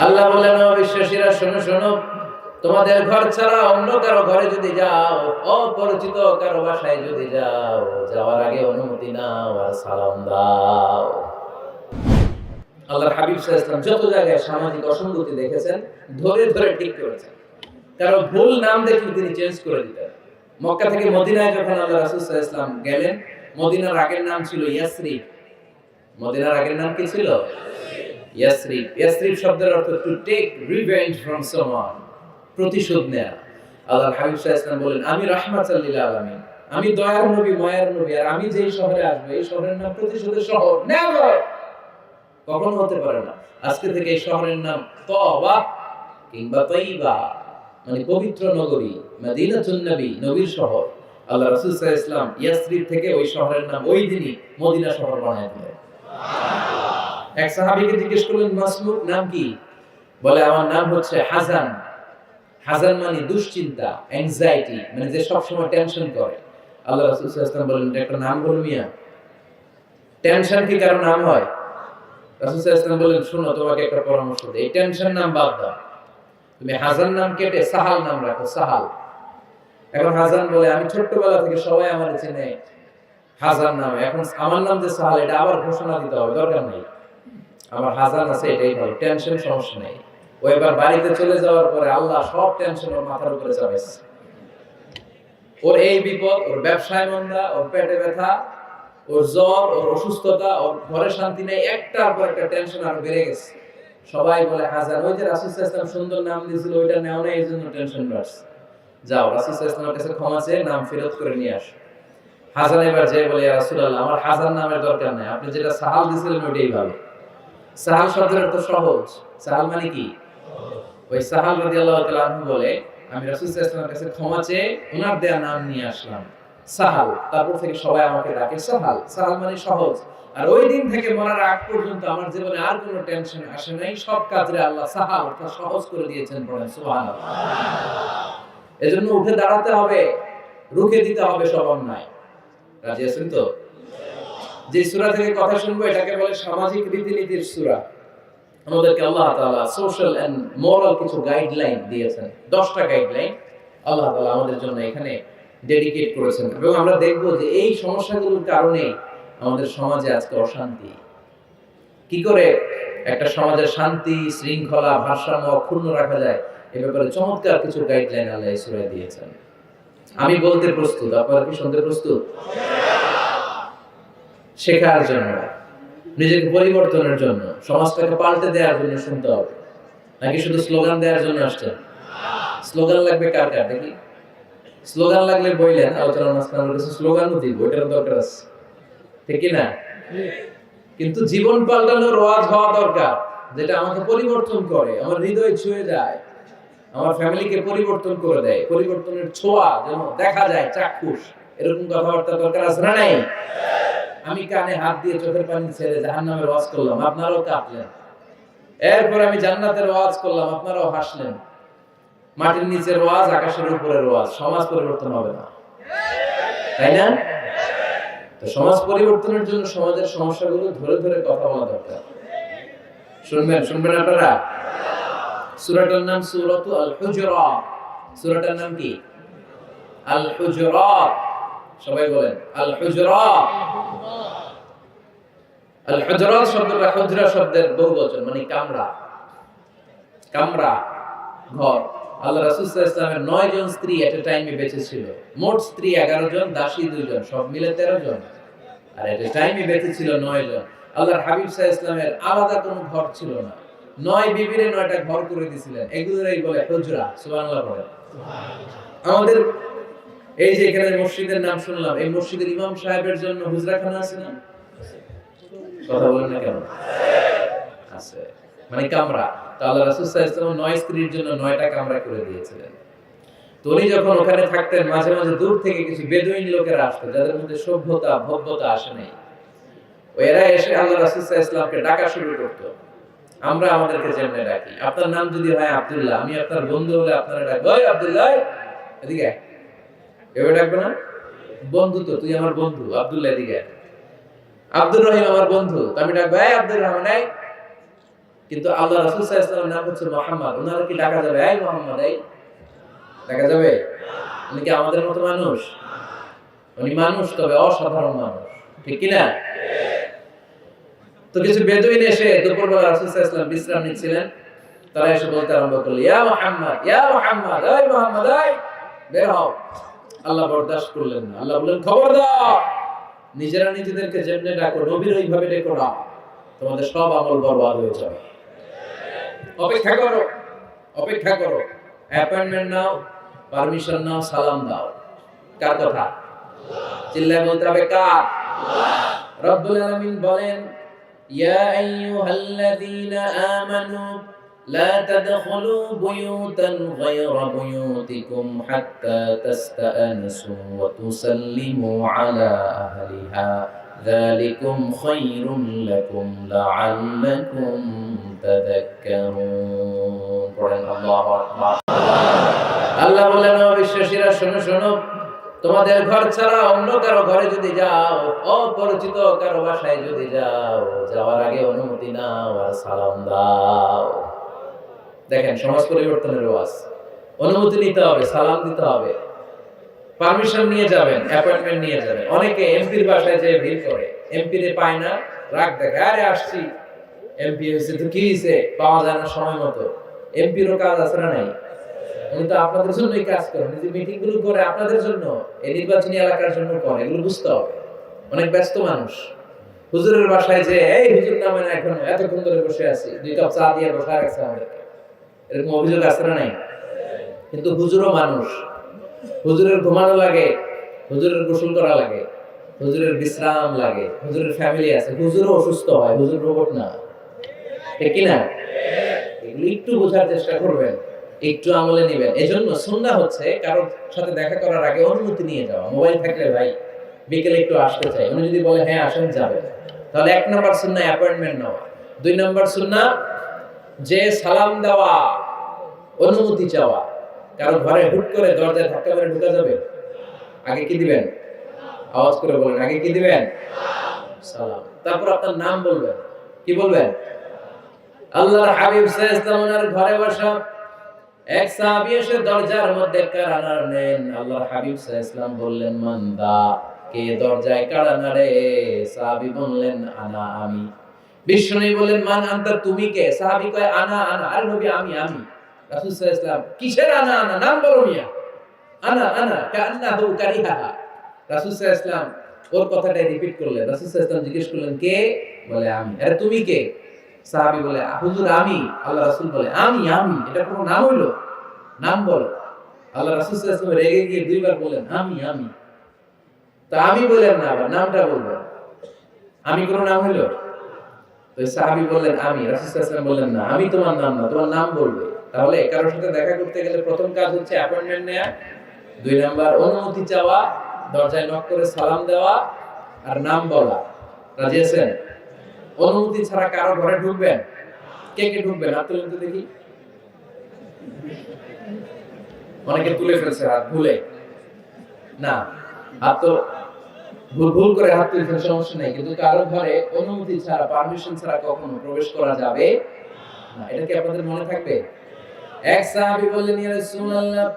আল্লাহ বললেন ও বিশ্বাসীরা, শোনো শোনো। তোমাদের ঘর ছাড়া অন্য কারও ঘরে যদি যাও, অপরিচিত কারও বাসায় যদি যাও, যাওয়ার আগে অনুমতি নাও আর সালাম দাও। হাবিব যত জায়গায় সামাজিক অসঙ্গতি দেখেছেন, ধরে ধরে ঠিক করেছেন। কারও ভুল নাম দেখলে তিনি চেঞ্জ করে দিতেন। মক্কা থেকে মদিনায় যখন আল্লাহ রাসূল গেলেন, মদিনার আগের নাম ছিল ইয়াসরিব। মদিনার আগের নাম কি ছিল? ইয়াসরিব ইয়াসরিব শব্দের অর্থ to take revenge from someone প্রতিশোধ নেয়া। আল্লাহর হাবিব সাল্লাল্লাহু বলেন, আমি রাহমাতাল লিল আলামিন, আমি দয়ার নবী, মায়ের নবী, আর আমি যেই শহরে আসব, এই শহরের নাম প্রতিশোধের শহর নেভার কখনো হতে পারে না। আজকে থেকে এই শহরের নাম তবা কিংবা মানে পবিত্র নগরী, মদিনাতুন নবী, নবীর শহর। আল্লাহ রাসূল সাল্লাল্লাহু আলাইহি ওয়াসাল্লাম ইয়াসরিব থেকে ওই শহরের নাম ওই দিনই মদিনা শহর বানায় দিলেন। এক সাহাবীকে জিজ্ঞেস করলেন, মাসলুক, নাম কি? বলে, আমার নাম হচ্ছে হাসান হাজান মানে দুশ্চিন্তা অ্যাংজাইটি মানে যে সব সময় টেনশন করে। আল্লাহ রাসূল আলাইহি বলেন একটা নাম বলো মিয়া। টেনশন কি কারও নাম হয়? রাসূল ওয়াসাল্লাম বলেন শোনো, তোমাকে একটা পরামর্শ দেই। এই টেনশন নাম বাদ দাও। তুমি হাজান নাম কেটে সাহাল নাম রাখো, সাহাল। এখন হাজান বলে, আমি ছোট্টবেলা থেকে সবাই আমার চেনে হাজার নাম। এখন আমার নাম যে সাহাল, এটা আবার ঘোষণা দিতে হবে, দরকার নেই। আমার হাজান আছে, এটাই ভালো। টেনশন সমস্যা নেই। ও এবার বাড়িতে চলে যাওয়ার পরে আল্লাহ সব টেনশন ওর মাথার উপরে চাপাইছে। ওর এই বিপদ, ওর ব্যবসায় মন্দা, ওর পেটে ব্যথা, ওর জ্বর, ওর অসুস্থতা, ওর ঘরে শান্তি নেই, একটার পর একটা টেনশন আরও বেড়ে গেছে। সবাই বলে হাজার ওই যে রাসুল ইসলাম সুন্দর নাম দিয়েছিল, ওইটা নেও না, এই জন্য টেনশন বাড়ছে। যাও, রাসুল ইসলামের কাছে ক্ষমা চেয়ে নাম ফেরত করে নিয়ে আসো। হাজার এবার যে বলে রাসুল আল্লাহ আমার হাজার নামের দরকার নেই। আপনি যেটা সাহাল দিয়েছিলেন, ওইটাই ভালো। সাহাল শব্দের অর্থ সহজ। সাহাল মানে কি? ওই সাহাল রাদিয়াল্লাহু তাআলা বলে, আমি রাসূল সাল্লাল্লাহু কাছে ক্ষমা চেয়ে ওনার দেয়া নাম নিয়ে আসলাম। সাহাল, তারপর থেকে সবাই আমাকে ডাকে সাহাল। সাহাল মানে সহজ। আর ওই দিন থেকে মরার আগ পর্যন্ত আমার জীবনে আর কোনো টেনশন আসে নাই। সব কাজে আল্লাহ সাহাল অর্থাৎ সহজ করে দিয়েছেন পড়েন সুবহানাল্লাহ। এজন্য উঠে দাঁড়াতে হবে, রুখে দিতে হবে সব অন্যায়। রাজি আছেন তো? যে সুরা থেকে কথা শুনব, এটাকে বলে সামাজিক রীতিনীতির সুরা। আমাদেরকে আল্লাহ তাআলা সোশ্যাল এন্ড মোরাল কিছু গাইডলাইন দিয়েছেন। দশটা গাইডলাইন আল্লাহ তালা আমাদের জন্য এখানে ডেডিকেট করেছেন। এবং আমরা দেখব যে এই সমস্যাগুলোর কারণে আমাদের সমাজে আজকে অশান্তি। কি করে একটা সমাজের শান্তি, শৃঙ্খলা, ভারসাম্য অক্ষুণ্ণ রাখা যায়, এ ব্যাপারে চমৎকার কিছু গাইডলাইন আল্লাহ দিয়েছেন। আমি বলতে প্রস্তুত, আপনারা কি শুনতে প্রস্তুত? শেখার জন্য, নিজেকে পরিবর্তনের জন্য, সমাজটাকে পাল্টে দেওয়ার জন্য শুনতে হবে। নাকি শুধু স্লোগান দেওয়ার জন্য আসছেন? স্লোগান লাগবে কার কার, দেখি। স্লোগান লাগলে বইলেন, আলোচনার মাঝখানে কাছে স্লোগানও দিব ওইটার দরকার আছে। ঠিক না কিন্তু জীবন পাল্টানোর ওয়াজ হওয়া দরকার, যেটা আমাকে পরিবর্তন করে, আমার হৃদয় ছুঁয়ে যায়, আমার ফ্যামিলিকে পরিবর্তন করে দেয়, পরিবর্তনের ছোঁয়া যেন দেখা যায়, চাক্ষুষ। এরকম কথাবার্তা দরকার আছে না নাই? আমি কানে হাত দিয়ে চোখের পানি ছেড়ে জাহান্নামের ওয়াজ করলাম, আপনারাও কাঁপলেন এরপর আমি জান্নাতের ওয়াজ করলাম, আপনারাও হাসলেন। মাটির নিচের ওয়াজ, আকাশের উপরের ওয়াজ, সমাজ পরিবর্তন হবে না। তাই না? তো সমাজ পরিবর্তনের জন্য সমাজের সমস্যাগুলো ধরে ধরে কথা বলা দরকার। শুনবেন শুনবেন আপনারা? সূরাটার নাম সূরাতু আল হুজুরাত সূরাটার নাম কি? আল হুজুরাত সবাই বলেন আল হুজুরাত আল শব্দটা হুজরা শব্দের বহুবচন মানে কামরা। কামরা ঘর। আল্লাহ রাসূল সাল্লাল্লাহু আলাইহি জন স্ত্রী এট এ টাইমে বেঁচে ছিল। মোট স্ত্রী 11 জন, দাসী 2 জন, সব মিলে 13 জন। আর এট এ টাইমে বেঁচে ছিল 9 জন। আল্লাহর হাবিব সাল্লাল্লাহু আলাদা কোনো ঘর ছিল না। নয় বিবিরে নয়টা ঘর করে দিয়েছিলেন এগুলোরই বলে হুজরা, সুবহানাল্লাহ বলে আমাদের এই যে এখানে মসজিদের নাম শুনলাম, এই মসজিদের ইমাম সাহেবের জন্য হুজরাখানা আছে না? কথা বলেন না কেন? আছে। মানে কামরা। তো আল্লাহ রাসূল সাল্লাল্লাহু নয় স্ত্রীর জন্য নয়টা কামরা করে দিয়েছিলেন। তো উনি যখন ওখানে থাকতেন, মাঝে মাঝে দূর থেকে কিছু বেদুইন লোকেরা আসতো, যাদের মধ্যে সভ্যতা, ভব্যতা আসে নাই। এরা এসে আল্লাহ রাসূল সাল্লাল্লাহু ডাকা শুরু করতো। আমরা আমাদেরকে যেমনে ডাকি আপনার নাম যদি হয় আব্দুল্লাহ, আমি আপনার বন্ধু হলে আপনারা ডাকবো ওই আব্দুল্লাহ এদিকে। এভাবে ডাকবে না? বন্ধু তো, তুই আমার বন্ধু, আব্দুল্লাহ, এদিকে। আব্দুর রহিম আমার বন্ধু। আমি ডাকবো, এই আব্দুর রহমান এই। কিন্তু আল্লাহ রাসূল সাল্লাল্লাহু আলাইহি নাম হচ্ছে মুহাম্মদ। ওনার কি ডাকা যাবে? এই মুহাম্মদ, এই। ডাকা যাবে? উনি কি আমাদের মতো মানুষ? উনি মানুষ, তবে অসাধারণ মানুষ। ঠিক কি না? তো কিছু বেদুইন এসে দুপুরবেলা রাসূল সাল্লাল্লাহু আলাইহি বিশ্রাম নিচ্ছিলেন। তারা এসে বলতে আরম্ভ করল, ইয়া মুহাম্মদ ইয়া মুহাম্মদ, এই মুহাম্মদ, এই। বের হও। আল্লাহ বরদাস্ত করলেন না। আল্লাহ বললেন, খবরদার! নিজেরা নিজেদেরকে যেমনি ডাকো, নবীর ওইভাবে ডেকো না। তোমাদের সব আমল বরবাদ হয়ে যাবে। অপেক্ষা করো অপেক্ষা করো। অ্যাপয়েন্টমেন্ট নাও পারমিশন নাও, সালাম দাও। কার কথা? চিল্লায় বলতে হবে কার? রব্বুল আলামিন বলেন, ইয়া আইয়ুহাল্লাযীনা আমানু لا تدخلوا بيوتا غير بيوتكم حتى تستأنسوا وتسلموا على أهلها ذلكم خير لكم لعلكم تذكرون قرآن الله أكبر আল্লাহ বললেন অবিশ্বাসীরা শোনো শোনো তোমাদের ঘর ছাড়া অন্য কারো ঘরে যদি যাও অপরিচিত কারো বাসায় যদি যাও যাওয়ার আগে অনুমতি নাও আর সালাম দাও দেখেন সমাজ পরিবর্তনের ওয়াজ। অনুমতি নিতে হবে, সালাম দিতে হবে। পারমিশন নিয়ে যাবেন অ্যাপয়েন্টমেন্ট নিয়ে যাবেন। অনেকে এমপির বাসায় যেয়ে ভিড় করে। এমপি রে পায় না, রাগ দেখে আরে, আসছি। এমপি হয়েছে তো কি হয়েছে? পাওয়া যায় না সময় মতো। এমপিরও কাজ আছে না নাই? উনি তো আপনাদের জন্যই কাজ করেন যে মিটিংগুলো করে আপনাদের জন্য, এই নির্বাচনী এলাকার জন্য করে, এগুলো বুঝতে হবে। অনেক ব্যস্ত মানুষ। হুজুরের বাসায় যে এই হুজুর নামে এখন, এতক্ষণ ধরে বসে আছি। দুই কাপ চা দিয়ে বসে রাখছে আমাদেরকে এরকম অভিযোগ আছে না নাই? কিন্তু হুজুরও মানুষ। হুজুরের ঘুমানো লাগে, হুজুরের গোসল করা লাগে, হুজুরের বিশ্রাম লাগে, হুজুরের ফ্যামিলি আছে। হুজুরও অসুস্থ হয়, হুজুর রোবট না। ঠিক এগুলো একটু বোঝার চেষ্টা করবেন, একটু আমলে নেবেন। এজন্য সুন্নাহ হচ্ছে কারোর সাথে দেখা করার আগে অনুমতি নিয়ে যাওয়া। মোবাইল থাকলে ভাই, বিকেলে একটু আসতে চাই। উনি যদি বলে হ্যাঁ আসেন যাবে তাহলে এক নাম্বার সুন্নাহ অ্যাপয়েন্টমেন্ট নেওয়া। দুই নাম্বার সুন্নাহ যে সালাম দেওয়া, অনুমতি চাওয়া, কারও ঘরে হুট করে দরজায় ধাক্কা মেরে ঢুকা যাবে? আগে কি দিবেন? আওয়াজ করে বলেন, আগে কি দিবেন? সালাম। তারপর আপনার নাম বলবেন। কি বলবেন? আল্লাহর হাবিব সাল্লাল্লাহু ঘরে বসা। এক সাহাবী এসে দরজার মধ্যে কারানার নেন। আল্লাহর হাবিব সাল্লাল্লাহু বললেন, মান্দা, কে দরজায় কারা নাড়ে সাহাবী বললেন, আনা, আমি। বিষ্ণু বললেন, মান আনতা, তুমি কে? সাহাবী কয়, আনা আনা। আর নবী, আমি আমি। রাসূল সাল্লাল্লাহু কিসের আনা আনা? নাম বলো মিয়া। আনা আনা, কান্নাহু কারিহা রাসূল সাল্লাল্লাহু ওর কথাটাই রিপিট করলেন। রাসূল সাল্লাল্লাহু জিজ্ঞেস করলেন, কে? বলে, আমি। আরে তুমি কে? সাহাবী বলে, হুজুর, আমি। আল্লাহ রাসূল বলে, আমি আমি। এটা কোনো নাম হইল? নাম বলো। আল্লাহ রাসূল সাল্লাল্লাহু রেগে গিয়ে দুইবার বলেন আমি আমি। তা আমি বললেন না, আবার নামটা বলবেন। আমি কোনো নাম হইল? সাহাবী বললেন, আমি, রাসূল বললেন, না, আমি তোমার নাম না, তোমার নাম বলবে। তাহলে কারোর সাথে দেখা করতে গেলে প্রথম কাজ হচ্ছে অ্যাপয়েন্টমেন্ট নেওয়া দুই নাম্বার, অনুমতি চাওয়া, দরজায় নক করে সালাম দেওয়া আর নাম বলা। রাজি আছেন? অনুমতি ছাড়া কারও ঘরে ঢুকবেন? কে কে ঢুকবেন? হাত তুলেন তো দেখি। অনেকে তুলে ফেলছে, হাত ভুলে না, হাত তো ভুল করে হাত সমস্যা নেই। কিন্তু কারও ঘরে অনুমতি ছাড়া পারমিশন ছাড়া কখনো প্রবেশ করা যাবে না। এটা কি আপনাদের মনে থাকবে? এক বললেন, ইয়া রাসূলুল্লাহ,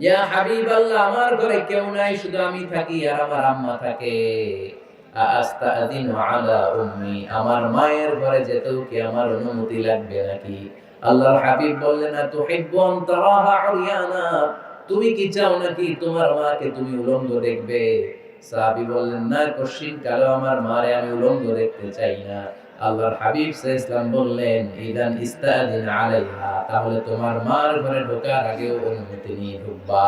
ইয়া হাবিবাল্লাহ, আমার ঘরে কেউ নাই, শুধু আমি থাকি আর আমার আম্মা থাকে। আস্তাদিনু আলা উম্মি, আমার মায়ের ঘরে যেতেও কি আমার অনুমতি লাগবে নাকি? আল্লাহর হাবিব বললেন না তুহিব্বু আন তারাহা উরিয়ানা তুমি কি চাও নাকি তোমার মাকে তুমি উলঙ্গ দেখবে? সাহাবী বললেন, না কশিন কালো আমার মারে আমি উলঙ্গ দেখতে চাই না। আল্লাহর হাবিব ইসলাম বললেন, ইদান ইস্তাদিন আলাইহা, তাহলে তোমার মার ঘরে ঢোকার আগেও অনুমতি নিয়ে ঢুকবা।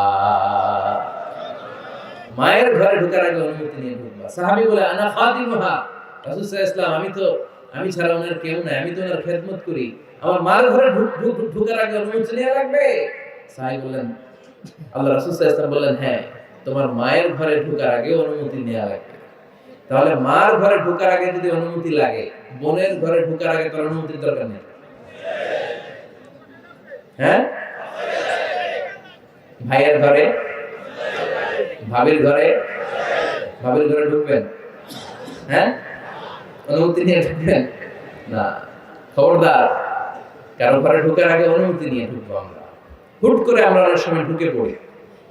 মায়ের ঘরে ঢোকার আগে অনুমতি নিয়ে ঢুকবা। সাহাবী বলে, আনা খাদিমুহা। রাসূল সাল্লাল্লাহু আমি তো, আমি ছাড়া ওনার কেউ নাই, আমি তো ওনার খেদমত করি। আমার মার ঘরে ঢুক- ঢুক- ঢোকার আগে অনুমতি নেওয়া লাগবে? সাহাবী বললেন, আল্লাহ রাসূল সাল্লাল্লাহু বললেন হ্যাঁ। তোমার মায়ের ঘরে ঢোকার আগে অনুমতি নেওয়া লাগবে। তাহলে মার ঘরে ঢোকার আগে যদি অনুমতি লাগে, বোনের ঘরে ঢোকার আগে তোর অনুমতির দরকার নেই। হ্যাঁ? ভাইয়ের ঘরে? ভাবির ঘরে? ভাবির ঘরে ঢুকবেন? হ্যাঁ? অনুমতি নিয়ে ঢুকবেন? না। খবরদার, কারও ঘরে ঢুকার আগে অনুমতি নিয়ে ঢুকবো আমরা। হুট করে আমরা অনেক সময় ঢুকে পড়ি।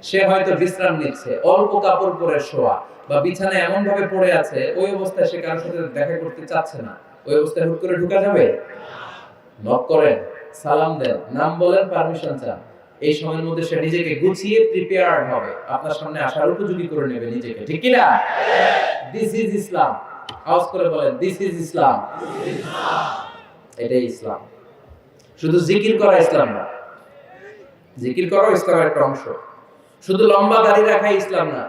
সে হয়তো বিশ্রাম নিচ্ছে, অল্প কাপড় পরে শোয়া বা বিছানায় এমন ভাবে পড়ে আছে, ওই অবস্থায় সে কারোর সাথে দেখা করতে চাচ্ছে না। ওই অবস্থায় হুট করে ঢুকা যাবে? নক করেন, সালাম দেন, নাম বলেন পারমিশন চান। এই সময়ের মধ্যে সে নিজেকে গুছিয়ে প্রিপেয়ার্ড হবে। আপনার সামনে আসার উপযোগী করে নেবে নিজেকে, ঠিক কি না দিস ইজ ইসলাম আওয়াজ করে বলেন দিস ইজ ইসলাম এটাই ইসলাম শুধু জিকির করা ইসলাম না, জিকির করা ইসলামের একটা অংশ। শুধু লম্বা দাড়ি রাখাই ইসলাম না,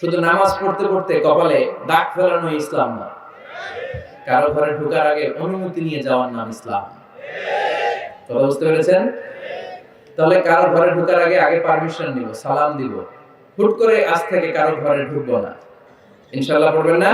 শুধু নামাজ পড়তে পড়তে কপালে দাগ ফেলানো ইসলাম না। কারও ঘরে ঢোকার আগে অনুমতি নিয়ে যাওয়ার নাম ইসলাম। কথা বুঝতে পেরেছেন? তাহলে কারও ঘরে ঢোকার আগে আগে পারমিশন নিব, সালাম দিব। হুট করে আজ থেকে কারও ঘরে ঢুকবো না। ইনশাল্লাহ পড়বেন না?